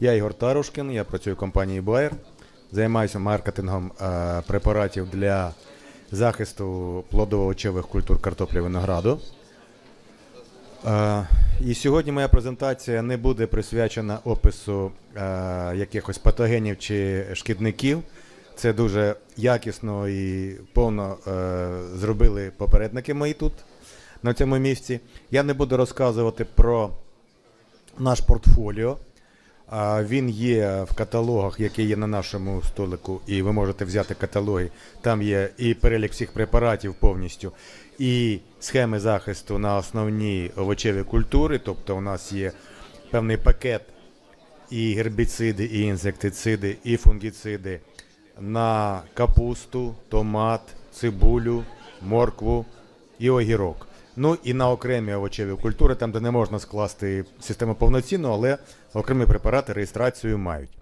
Я Ігор Тарушкін, я працюю в компанії Bayer, займаюся маркетингом е, препаратів для захисту плодово-овочевих культур картоплі винограду. Е, і сьогодні моя презентація не буде присвячена опису е, якихось патогенів чи шкідників. Це дуже якісно і повно зробили попередники мої тут, на цьому місці. Я не буду розказувати про наш портфоліо. Він є в каталогах, які є на нашому столику, і ви можете взяти каталоги. Там є і перелік всіх препаратів повністю, і схеми захисту на основні овочеві культури. Тобто у нас є певний пакет і гербіциди, і інсектициди, і фунгіциди на капусту, томат, цибулю, моркву і огірок. Ну і на окремі овочеві культури, там, де не можна скласти систему повноцінно, але окремі препарати реєстрацію мають.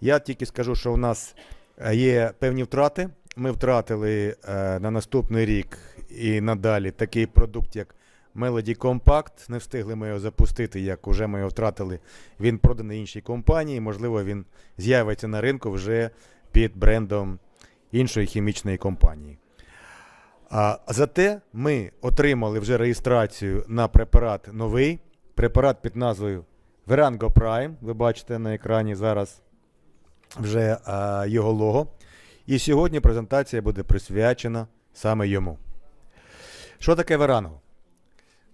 Я тільки скажу, що у нас е, є певні втрати. Ми втратили е, на наступний рік і надалі такий продукт, як Melody Compact. Не встигли ми його запустити, як вже ми його втратили. Він проданий іншій компанії. Можливо, він з'явиться на ринку вже під брендом іншої хімічної компанії. А зате ми отримали вже реєстрацію на препарат новий. Препарат під назвою Verango Prime. Ви бачите на екрані зараз вже а, його лого. І сьогодні презентація буде присвячена саме йому. Що таке Verango?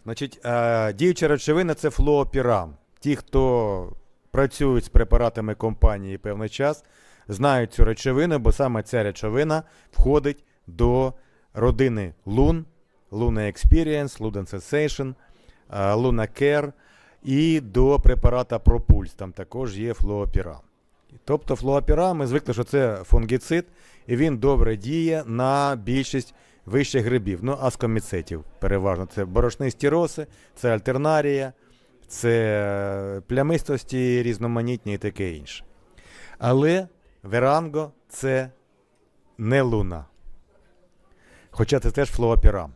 Значить, а, діюча речовина це флуопірам. Ті, хто працюють з препаратами компанії певний час, знають цю речовину, бо саме ця речовина входить до родини Lun, Luna Experience, Luna Sensation, а, Luna Care і до препарата Propulse. Там також є флуопірам. Тобто флуопірам, ми звикли, що це фунгіцид, і він добре діє на більшість вищих грибів. Ну, аскоміцетів переважно. Це борошнисті роси, це альтернарія, це плямистості різноманітні і таке інше. Але веранго це не луна. Хоча це теж флуопірам.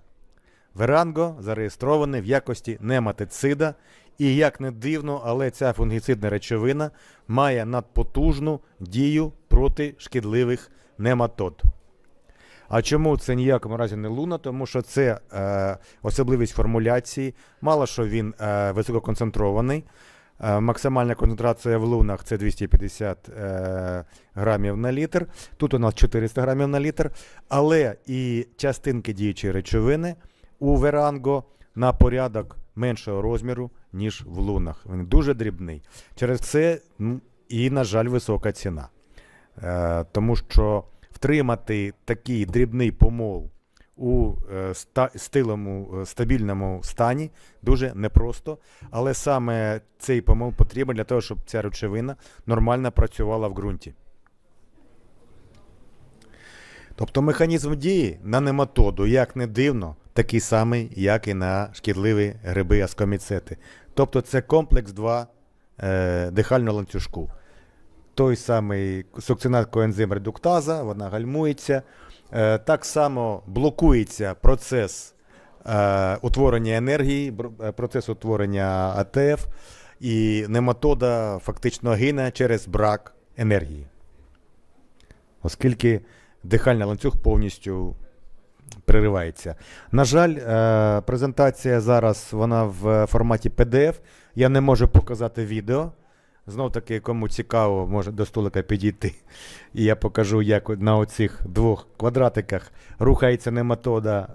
Веранго зареєстрований в якості нематицида, і як не дивно, але ця фунгіцидна речовина має надпотужну дію проти шкідливих нематод. А чому це ніякому разі не луна? Тому що це е, особливість формуляції. Мало що він е, висококонцентрований. Е, максимальна концентрація в лунах це 250 е, грамів на літр. Тут у нас 400 грамів на літр. Але і частинки діючої речовини у веранго на порядок меншого розміру, ніж в лунах. Він дуже дрібний. Через це і, на жаль, висока ціна. Е, тому що втримати такий дрібний помол у е, стилому, е, стабільному стані дуже непросто. Але саме цей помол потрібен для того, щоб ця речовина нормально працювала в ґрунті. Тобто механізм дії на нематоду, як не дивно, такий самий, як і на шкідливі гриби аскоміцети. Тобто це комплекс 2 е, дихального ланцюжку. Той самий сукцинат коензим редуктаза, вона гальмується. Е, так само блокується процес е, утворення енергії, е, процес утворення АТФ, і нематода фактично гине через брак енергії. Оскільки дихальний ланцюг повністю переривається. На жаль, презентація зараз вона в форматі PDF. Я не можу показати відео. Знов таки, кому цікаво, може до столика підійти. І я покажу, як на оцих двох квадратиках рухається нематода,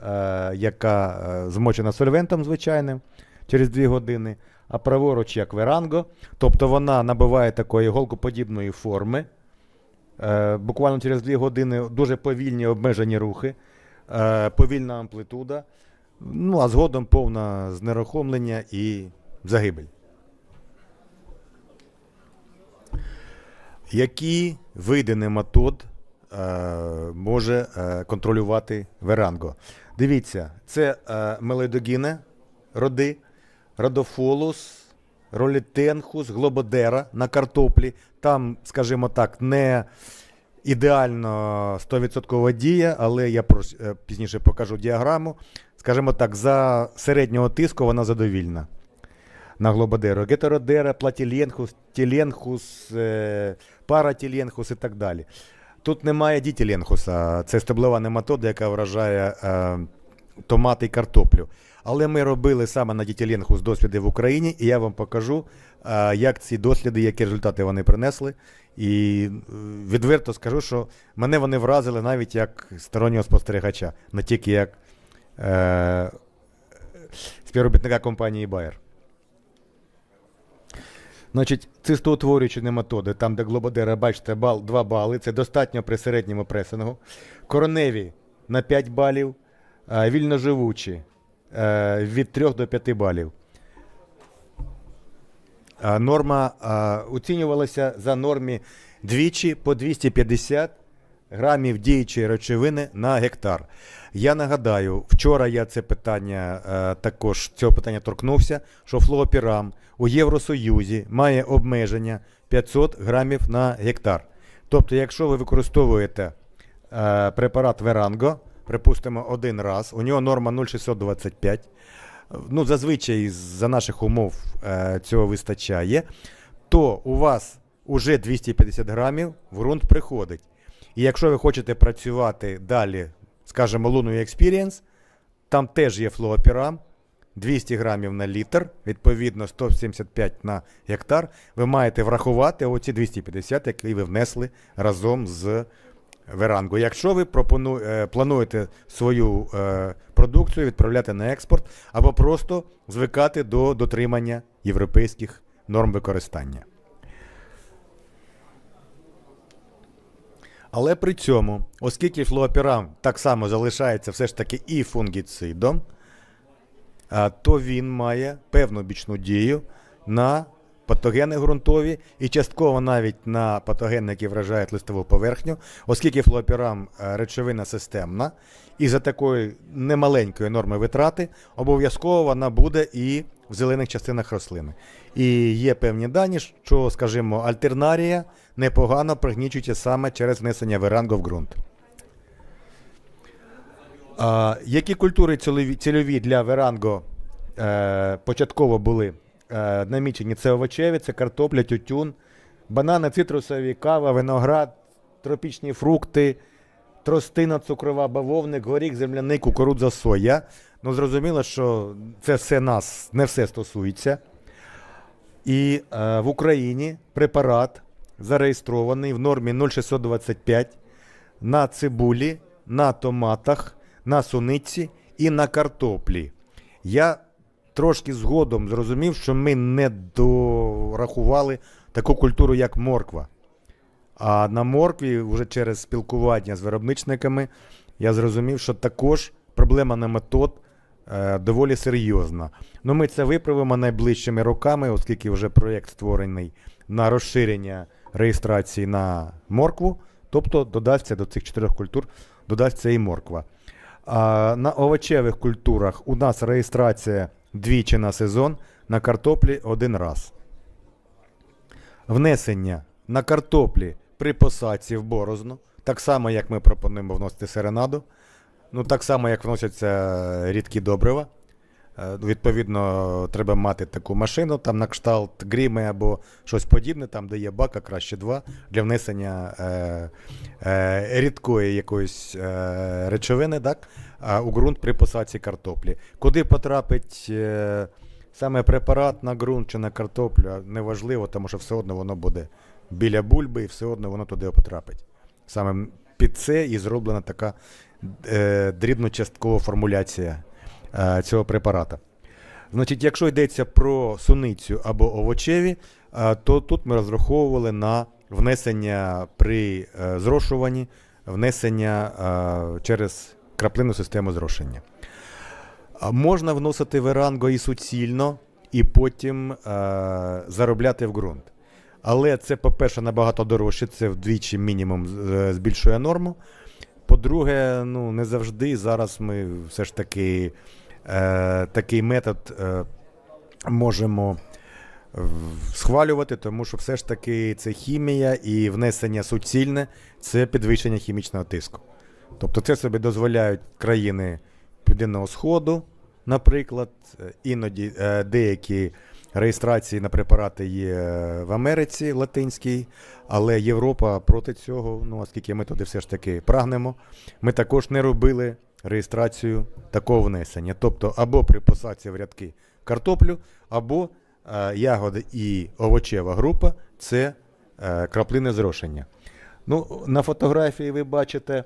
е, яка е, змочена сольвентом звичайним через 2 години. А праворуч як веранго. Тобто вона набуває такої голкоподібної форми. Е, буквально через 2 години дуже повільні обмежені рухи, е, повільна амплитуда, ну а згодом повне знерухомлення і загибель. Які види нематод е, може е, контролювати веранго? Дивіться, це е, мелодогіне роди, родофолус, ролітенхус, глободера на картоплі. Там, скажімо так, не ідеально 100% дія, але я пізніше покажу діаграму. Скажімо так, за середнього тиску вона задовільна. На глободеру. Гетеродера, платіленхус, тіленхус, е, паратіленхус і так далі. Тут немає дітіленхуса, це стеблова нематода, яка вражає е, томати і картоплю. Але ми робили саме на дітіленхус досліди в Україні, і я вам покажу, е, як ці досліди, які результати вони принесли. І е, відверто скажу, що мене вони вразили навіть як стороннього спостерігача, не тільки як е, співробітника компанії Bayer. Значить, цистоутворюючі нематоди, там, де глободера, бачите, бал, 2 бали, це достатньо при середньому пресингу. Короневі на 5 балів, вільноживучі е, від 3 до 5 балів. Норма оцінювалася за нормі двічі по 250 грамів діючої речовини на гектар. Я нагадаю, вчора я це питання е, також цього питання торкнувся, що флуопірам у Євросоюзі має обмеження 500 грамів на гектар. Тобто, якщо ви використовуєте е, препарат Веранго, припустимо, один раз, у нього норма 0,625, ну, зазвичай за наших умов е, цього вистачає, то у вас уже 250 грамів в ґрунт приходить. І якщо ви хочете працювати далі, скажімо, Луною Experience, там теж є флуопірам, 200 грамів на літр, відповідно 175 на гектар, ви маєте врахувати оці 250, які ви внесли разом з Веранго. Якщо ви пропону, е, плануєте свою е, продукцію відправляти на експорт або просто звикати до дотримання європейських норм використання. Але при цьому, оскільки флуопірам так само залишається все ж таки і фунгіцидом, то він має певну бічну дію на патогени ґрунтові і частково навіть на патогени, які вражають листову поверхню, оскільки флуопірам речовина системна, і за такої немаленької норми витрати обов'язково вона буде і в зелених частинах рослини. І є певні дані, що, скажімо, альтернарія непогано пригнічується саме через внесення веранго в ґрунт. А, які культури цільові, для веранго е, початково були е, намічені? Це овочеві, це картопля, тютюн, банани, цитрусові, кава, виноград, тропічні фрукти, тростина, цукрова, бавовник, горіх, земляний, кукурудза, соя. Ну, зрозуміло, що це все нас не все стосується. І е, в Україні препарат зареєстрований в нормі 0,625 на цибулі, на томатах, на суниці і на картоплі. Я трошки згодом зрозумів, що ми не дорахували таку культуру, як морква. А на моркві, вже через спілкування з виробничниками, я зрозумів, що також проблема неметод е, доволі серйозна. Ну, ми це виправимо найближчими роками, оскільки вже проєкт створений на розширення реєстрації на моркву, тобто додасться до цих чотирьох культур, додасться і морква. А на овочевих культурах у нас реєстрація двічі на сезон, на картоплі один раз. Внесення на картоплі при посадці в борозну, так само, як ми пропонуємо вносити серенаду, ну так само, як вносяться рідкі добрива. Е, Відповідно, треба мати таку машину, там на кшталт гріми або щось подібне, там де є бака, краще два, для внесення е, е, рідкої якоїсь е, речовини так, у ґрунт при посадці картоплі. Куди потрапить е, саме препарат на ґрунт чи на картоплю, неважливо, тому що все одно воно буде біля бульби і все одно воно туди потрапить. Саме під це і зроблена така е, дрібночасткова формуляція е, цього препарата. Значить, якщо йдеться про суницю або овочеві, е, то тут ми розраховували на внесення при зрошуванні, внесення через краплинну систему зрошення. Можна вносити веранго і суцільно, і потім заробляти в ґрунт. Але це, по-перше, набагато дорожче, це вдвічі мінімум е, збільшує норму. По-друге, ну не завжди зараз ми все ж таки е, такий метод е, можемо схвалювати, тому що все ж таки це хімія і внесення суцільне це підвищення хімічного тиску. Тобто це собі дозволяють країни Південного Сходу, наприклад, е, іноді е, деякі реєстрації на препарати є в Америці латинській, але Європа проти цього, ну оскільки ми туди все ж таки прагнемо, ми також не робили реєстрацію такого внесення. Тобто або при посадці в рядки картоплю, або е, ягоди і овочева група це е, краплине зрошення. Ну, на фотографії ви бачите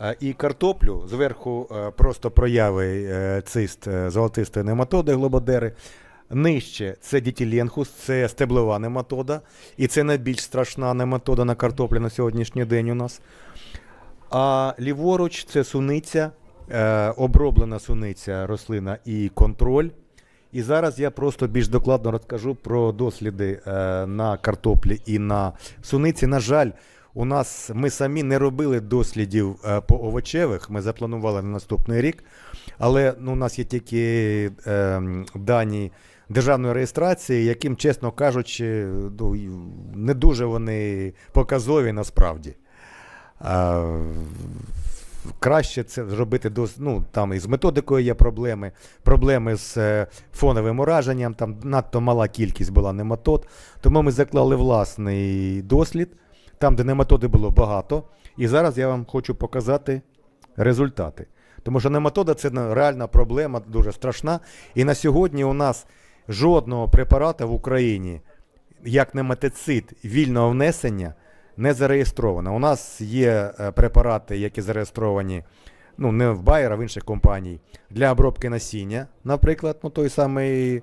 е, і картоплю, зверху е, просто прояви е, цист е, золотистої нематоди глободери. Нижче це дітіленхус, це стеблова нематода, і це найбільш страшна нематода на картоплі на сьогоднішній день у нас. А ліворуч це суниця, е, оброблена суниця рослина і контроль. І зараз я просто більш докладно розкажу про досліди е, на картоплі і на суниці. На жаль, у нас ми самі не робили дослідів е, по овочевих. Ми запланували на наступний рік. Але ну, у нас є тільки е, дані державної реєстрації, яким, чесно кажучи, ну, не дуже вони показові насправді. А, краще це зробити дос, ну, там з методикою є проблеми, проблеми з е, фоновим ураженням, там надто мала кількість була нематод. Тому ми заклали власний дослід, там, де нематоди було багато. І зараз я вам хочу показати результати. Тому що нематода це ну, реальна проблема, дуже страшна. І на сьогодні у нас жодного препарата в Україні, як нематицид вільного внесення, не зареєстровано. У нас є е, препарати, які зареєстровані ну, не в Bayer, а в інших компаній, для обробки насіння, наприклад, ну, той самий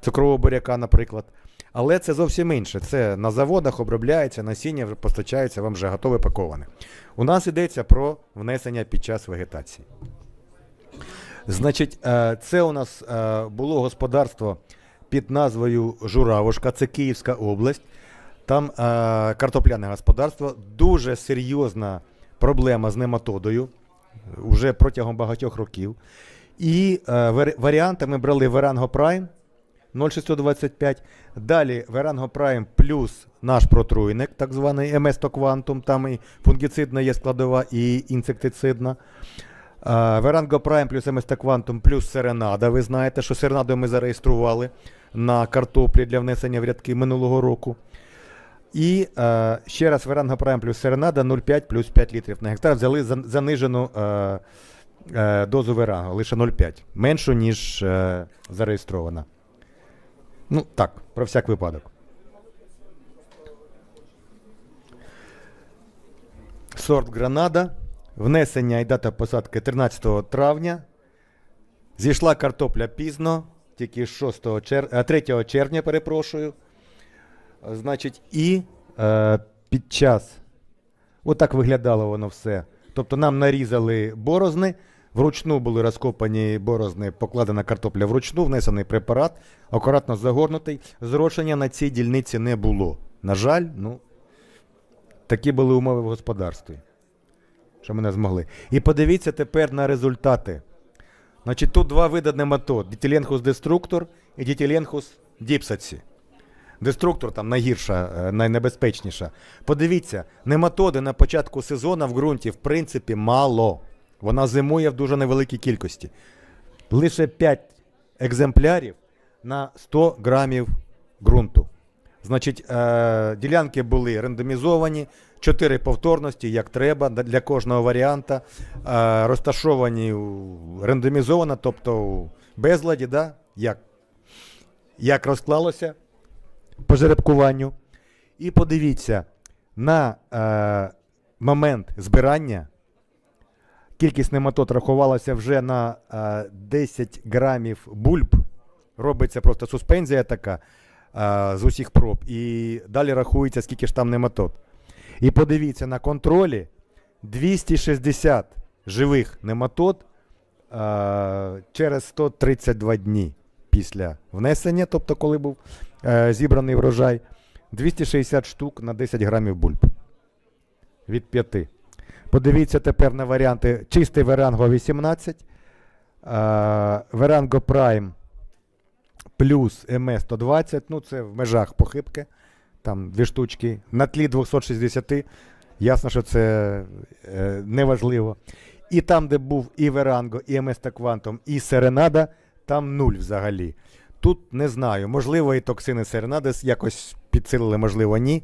цукрового буряка, наприклад. Але це зовсім інше. Це на заводах обробляється, насіння вже постачається вам вже готове паковане. У нас йдеться про внесення під час вегетації. Значить, е, це у нас е, було господарство під назвою Журавушка, це Київська область. Там е, картопляне господарство, дуже серйозна проблема з нематодою вже протягом багатьох років. І варіанти ми брали Verango Prime 0625. Далі Verango Prime плюс наш протруйник, так званий ms Quantum, там і фунгіцидна є складова, і інсектицидна. Verango Prime плюс ms Quantum плюс Серенада. Ви знаєте, що Серенаду ми зареєстрували на картоплі для внесення в рядки минулого року. І е, ще раз Verango Prime плюс Серенада 0,5 плюс 5 літрів на гектар взяли занижену е, е, дозу Verango, лише 0,5. Меншу, ніж е, зареєстрована. Ну, так, про всяк випадок. Сорт Гранада. Внесення і дата посадки 13 травня. Зійшла картопля пізно, тільки 6 чер... е, 3 червня, перепрошую. Е, Значить, і е, під час. Отак виглядало воно все. Тобто нам нарізали борозни, вручну були розкопані борозни, покладена картопля вручну, внесений препарат, акуратно загорнутий. Зрошення на цій дільниці не було. На жаль, ну, такі були умови в господарстві, що ми не змогли. І подивіться тепер на результати. Значить, тут два види нематод: дітіленхус деструктор і дітіленхус діпсаці. Деструктор там найгірша, е, найнебезпечніша. Подивіться, нематоди на початку сезону в ґрунті, в принципі, мало. Вона зимує в дуже невеликій кількості. Лише 5 екземплярів на 100 грамів ґрунту. Значить, е, ділянки були рандомізовані, 4 повторності, як треба, для кожного варіанта. Е, розташовані рандомізовано, тобто у безладі, да? як, як розклалося по жеребкуванню. І подивіться, на е, момент збирання кількість нематод рахувалася вже на е, 10 грамів бульб. Робиться просто суспензія така з усіх проб. І далі рахується, скільки ж там нематод. І подивіться, на контролі 260 живих нематод е, через 132 дні після внесення, тобто коли був е, зібраний врожай, 260 штук на 10 грамів бульб. Від 5. Подивіться тепер на варіанти. Чистий Verango 18, е, Verango Prime плюс MS 120, ну це в межах похибки, там дві штучки. На тлі 260, ясно, що це е, неважливо. І там, де був і Verango, і MS та Quantum, і Serenada, там нуль взагалі. тут не знаю. Можливо, і токсини серенадис якось підсилили, можливо, ні.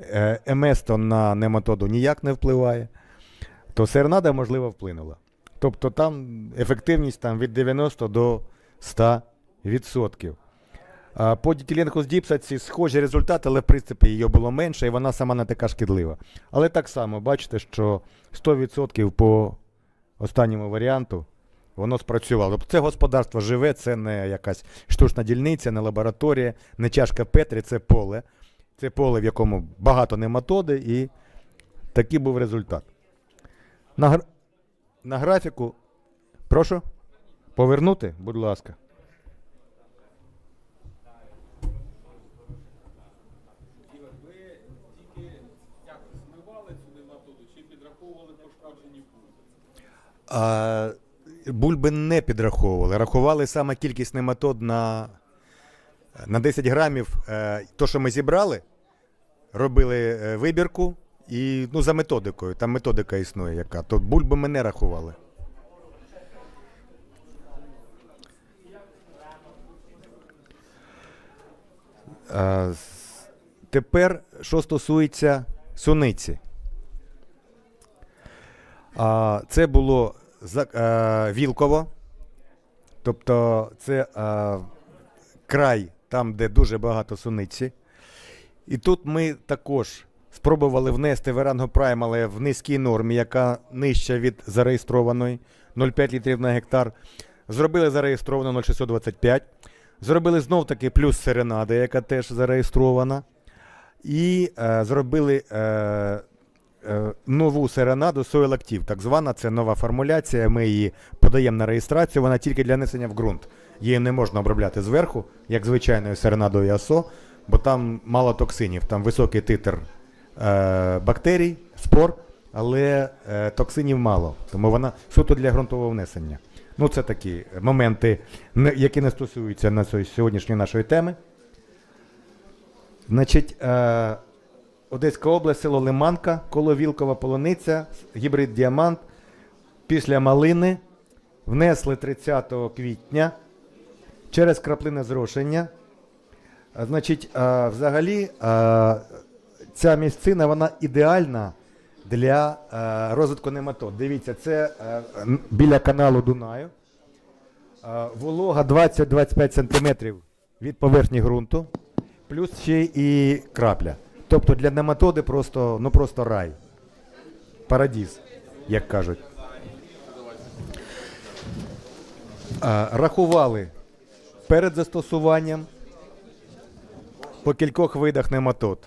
Е, Еместо на нематоду ніяк не впливає. То серенада, можливо, вплинула. Тобто там ефективність там, від 90 до 100%. По дітіленку з діпсаці схожі результати, але в принципі її було менше, і вона сама не така шкідлива. Але так само бачите, що 100% по останньому варіанту воно спрацювало. Тобто це господарство живе, це не якась штучна дільниця, не лабораторія, не чашка Петрі, це поле. Це поле, в якому багато нематоди, і такий був результат. На, гр... на графіку. Прошу? Повернути, будь ласка. Ігор, ви тільки як змивали цю нематоду чи підраховували пошкоджені пункти? А, бульби не підраховували. Рахували саме кількість нематод на, на 10 грамів. Е, то, що ми зібрали, робили е, вибірку і ну, за методикою. Там методика існує яка. То бульби ми не рахували. Е, с- тепер, що стосується суниці. А, це було за, е, Вілково. Тобто це е, край, там, де дуже багато суниці. І тут ми також спробували внести Prime, але в низькій нормі, яка нижча від зареєстрованої 0,5 літрів на гектар. Зробили зареєстровано 0,625. Зробили знов таки плюс серенада, яка теж зареєстрована. І е, зробили е, нову серенаду Soil так звана, це нова формуляція. Ми її подаємо на реєстрацію, вона тільки для несення в ґрунт. Її не можна обробляти зверху, як звичайною серенадою АСО, бо там мало токсинів, там високий титр е, бактерій, спор, але е, токсинів мало. Тому вона суто для ґрунтового внесення. Ну, це такі моменти, які не стосуються на сьогоднішньої нашої теми. Значить, е, Одеська область, село Лиманка, коло Вілкова Полониця, гібрид Діамант. Після малини внесли 30 квітня через краплине зрошення. Значить, взагалі, ця місцина вона ідеальна для розвитку нематод. Дивіться, це біля каналу Дунаю. Волога 20-25 см від поверхні ґрунту, плюс ще і крапля. Тобто для нематоди просто, ну просто рай. Парадіз, як кажуть. Рахували перед застосуванням по кількох видах нематод.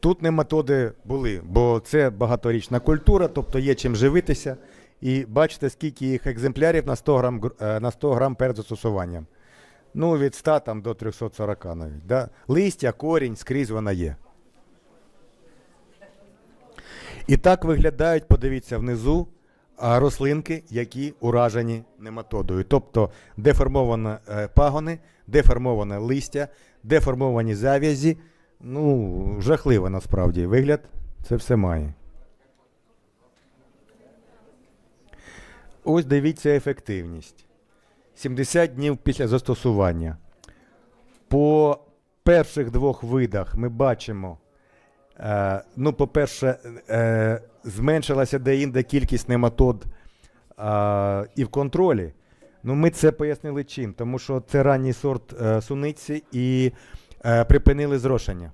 Тут нематоди були, бо це багаторічна культура, тобто є чим живитися. І бачите, скільки їх екземплярів на 100 грам, гр- е, на 100 грам перед застосуванням. Ну, від 100 там, до 340 навіть. Да? Листя, корінь, скрізь вона є. І так виглядають, подивіться внизу, рослинки, які уражені нематодою. Тобто деформовані е, пагони, деформоване листя, деформовані зав'язі. Ну, жахливо насправді вигляд це все має. Ось дивіться ефективність. 70 днів після застосування. По перших двох видах ми бачимо, ну, по-перше, е, зменшилася деінде кількість нематод е, і в контролі. Ну, ми це пояснили чим, тому що це ранній сорт е, суниці і е, припинили зрошення.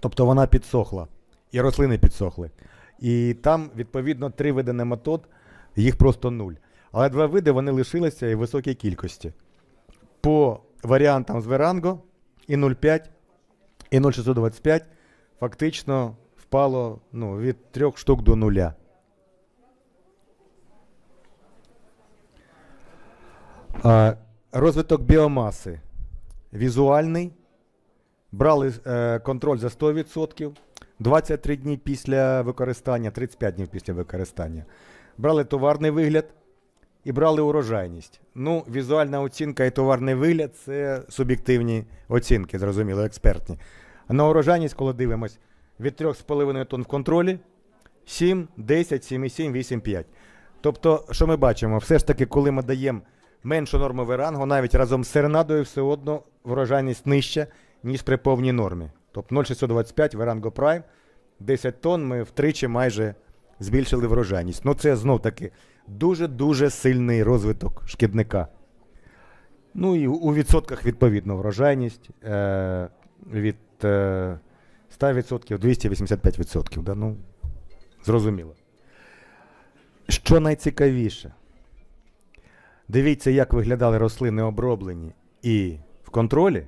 Тобто вона підсохла, і рослини підсохли. І там, відповідно, три види нематод, їх просто нуль. Але два види вони лишилися і в високій кількості. По варіантам з Веранго і 0,5, і 0,625 фактично впало ну, від трьох штук до нуля. А, розвиток біомаси візуальний. Брали е, контроль за 100%, 23 дні після використання, 35 днів після використання. Брали товарний вигляд і брали урожайність. Ну, візуальна оцінка і товарний вигляд це суб'єктивні оцінки, зрозуміло, експертні. На урожайність, коли дивимось, від 3,5 тонн в контролі 7, 10, 7,7, 8,5. Тобто, що ми бачимо? Все ж таки, коли ми даємо меншу норму верангу, навіть разом з серенадою все одно врожайність нижча, ніж при повній нормі. Тобто 0,625 Веранго Prime, 10 тонн ми втричі майже збільшили врожайність. Ну це знов таки дуже-дуже сильний розвиток шкідника. Ну і у- відсотках відповідно врожайність е, від 100% 285%. Да? Ну, зрозуміло. Що найцікавіше? Дивіться, як виглядали рослини оброблені і в контролі.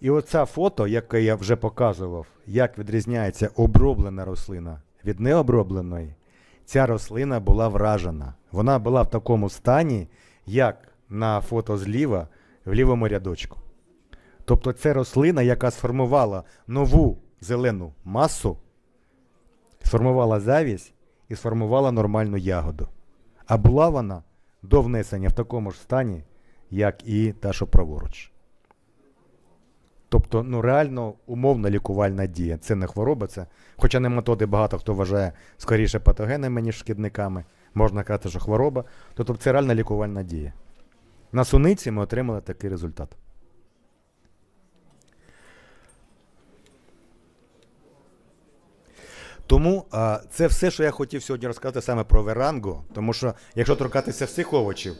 І оце фото, яке я вже показував, як відрізняється оброблена рослина від необробленої, ця рослина була вражена. Вона була в такому стані, як на фото зліва в лівому рядочку. Тобто це рослина, яка сформувала нову зелену масу, сформувала завість і сформувала нормальну ягоду. А була вона до внесення в такому ж стані, як і та, що праворуч. Тобто, ну реально умовна лікувальна дія. Це не хвороба, це. Хоча нематоди багато хто вважає скоріше патогенами, ніж шкідниками. Можна казати, що хвороба. Тобто це реальна лікувальна дія. На суниці ми отримали такий результат. Тому а, це все, що я хотів сьогодні розказати саме про веранго. Тому що, якщо торкатися всіх овочів,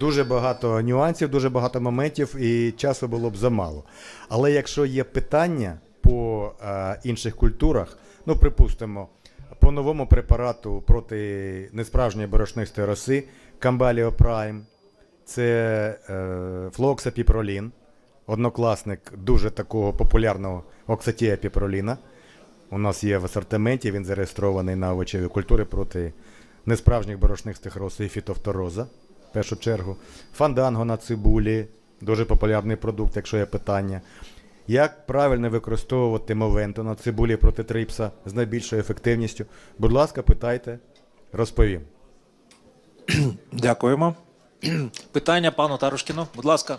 дуже багато нюансів, дуже багато моментів, і часу було б замало. Але якщо є питання по а, інших культурах, ну припустимо, по новому препарату проти несправжньої борошнистої роси Камбаліо Прайм, це е, флоксапіпролін, однокласник дуже такого популярного оксатія піпроліна. У нас є в асортименті, він зареєстрований на овочеві культури проти несправжніх борошнистих роз і фітофтороза, в першу чергу. Фанданго на цибулі, дуже популярний продукт, якщо є питання. Як правильно використовувати мовенто на цибулі проти трипса з найбільшою ефективністю? Будь ласка, питайте, розповім. Дякуємо. Питання пану Тарушкіну, будь ласка.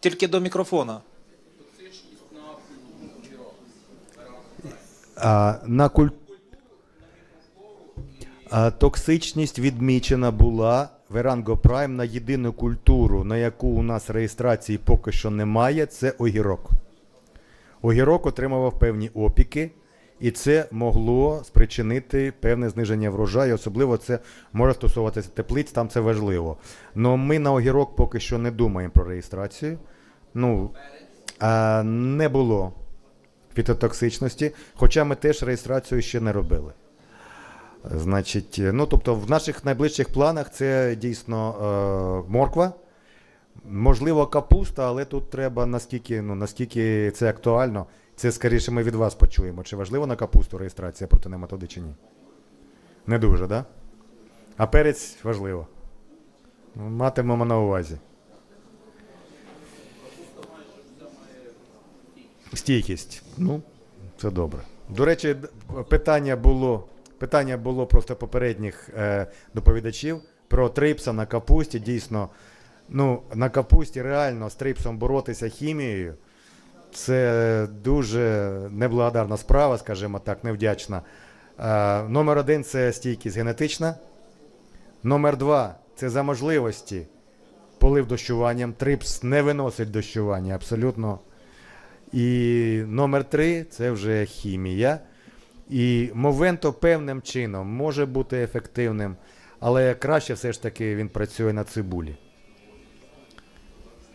Тільки до мікрофона. На куль... токсичність відмічена була Verango Prime на єдину культуру, на яку у нас реєстрації поки що немає, це огірок. Огірок отримував певні опіки, і це могло спричинити певне зниження врожаю. Особливо це може стосуватися теплиць, там це важливо. Но ми на огірок поки що не думаємо про реєстрацію. Ну, а, не було фітотоксичності, хоча ми теж реєстрацію ще не робили. Значить, е, ну тобто в наших найближчих планах це дійсно е, морква, можливо, капуста, але тут треба наскільки, ну, наскільки це актуально. Це скоріше ми від вас почуємо. Чи важливо на капусту реєстрація проти нематоди чи ні? Не дуже, так? Да? А перець важливо. Ну, Матимемо на увазі. Стійкість. Ну, це добре. До речі, питання було, питання було просто попередніх е, доповідачів про трипса на капусті. Дійсно, ну, на капусті реально з трипсом боротися хімією. Це дуже неблагодарна справа, скажімо так, невдячна. Е, номер один це стійкість генетична. Номер два це за можливості полив дощуванням. Трипс не виносить дощування абсолютно. І номер три це вже хімія. І Мовенто певним чином може бути ефективним, але краще все ж таки він працює на цибулі.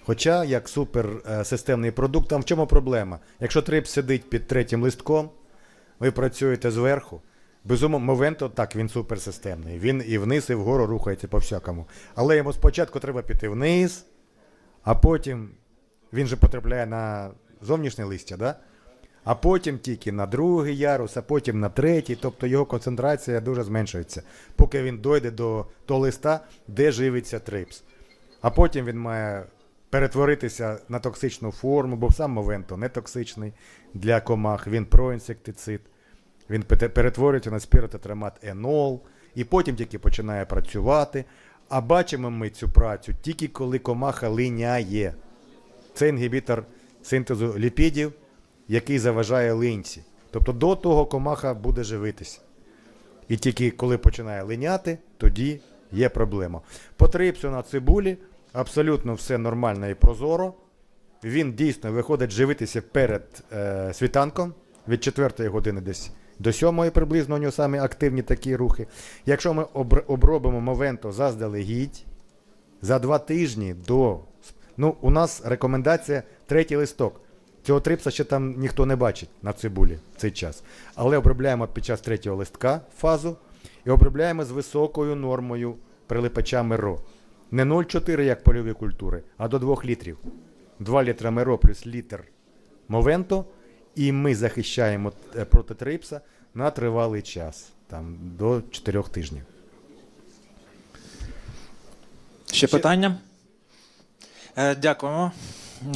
Хоча як суперсистемний продукт, там в чому проблема? Якщо трипс сидить під третім листком, ви працюєте зверху. Безумовно, Мовенто так, він суперсистемний. Він і вниз, і вгору рухається по всякому. Але йому спочатку треба піти вниз, а потім він же потрапляє на зовнішнє листя, да? а потім тільки на другий ярус, а потім на третій, тобто його концентрація дуже зменшується, поки він дойде до того листа, де живиться трипс. А потім він має перетворитися на токсичну форму, бо сам Мовенто не токсичний для комах, він проінсектицид. Він перетворюється на спіротетрамат енол, і потім тільки починає працювати. А бачимо ми цю працю тільки коли комаха линяє. Це інгібітор синтезу ліпідів, який заважає линці. Тобто до того комаха буде живитися. І тільки коли починає линяти, тоді є проблема. По на цибулі абсолютно все нормально і прозоро. Він дійсно виходить живитися перед е, світанком від 4 години десь до 7 приблизно у нього самі активні такі рухи. Якщо ми обробимо Мовенто заздалегідь, за два тижні до. Ну, у нас рекомендація третій листок. Цього трипса ще там ніхто не бачить на цибулі в цей час. Але обробляємо під час третього листка фазу і обробляємо з високою нормою прилипача меро. Не 0,4 як польові культури, а до 2 літрів. 2 літра меро плюс літр мовенто, і ми захищаємо е, проти трипса на тривалий час, там до 4 тижнів. Ще питання? Е, Дякуємо.